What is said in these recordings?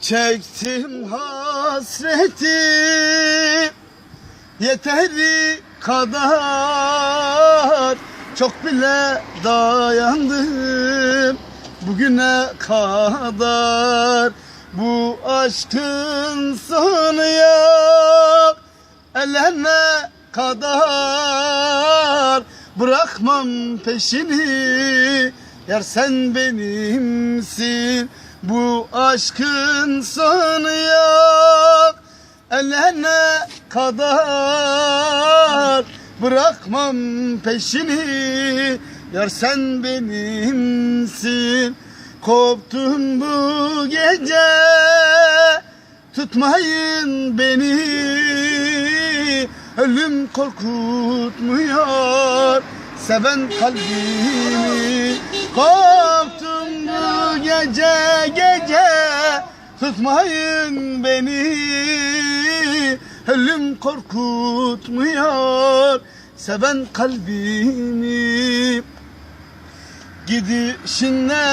Çektim hasreti Yeteri kadar. Çok bile dayandım Bugüne kadar. Bu aşkın sonu yok Elene kadar. Bırakmam peşini Yar sen benimsin Bu aşkın sonu Elene kadar Bırakmam peşini. Yar sen benimsin. Koptum bu gece. Tutmayın beni. Ölüm korkutmuyor. Seven kalbimi. Koptum bu gece Tutmayın beni. Ölüm korkutmuyor Seven kalbimi. Gidişinle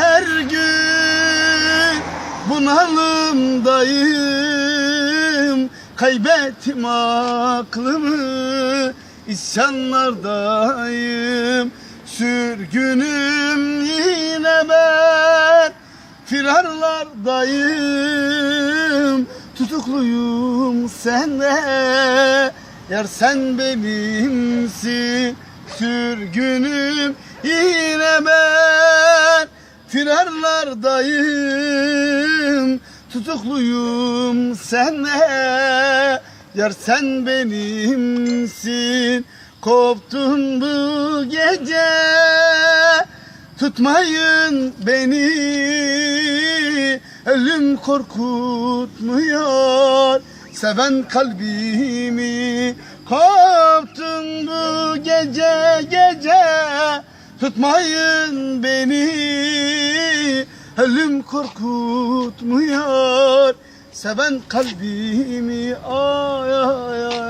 her gün bunalımdayım. Kaybettim aklımı isyanlardayım. Sürgünüm ben firarlardayım. Tutukluyum sende Yar sen benimsin. Sürgünüm yine ben. Firarlardayım. Tutukluyum sende Yar sen benimsin. Koptun bu gece Tutmayın beni. Ölüm korkutmuyor Seven kalbimi. Koptun bu gece gece. Tutmayın beni. Ölüm korkutmuyor Seven kalbimi. Ay ay ay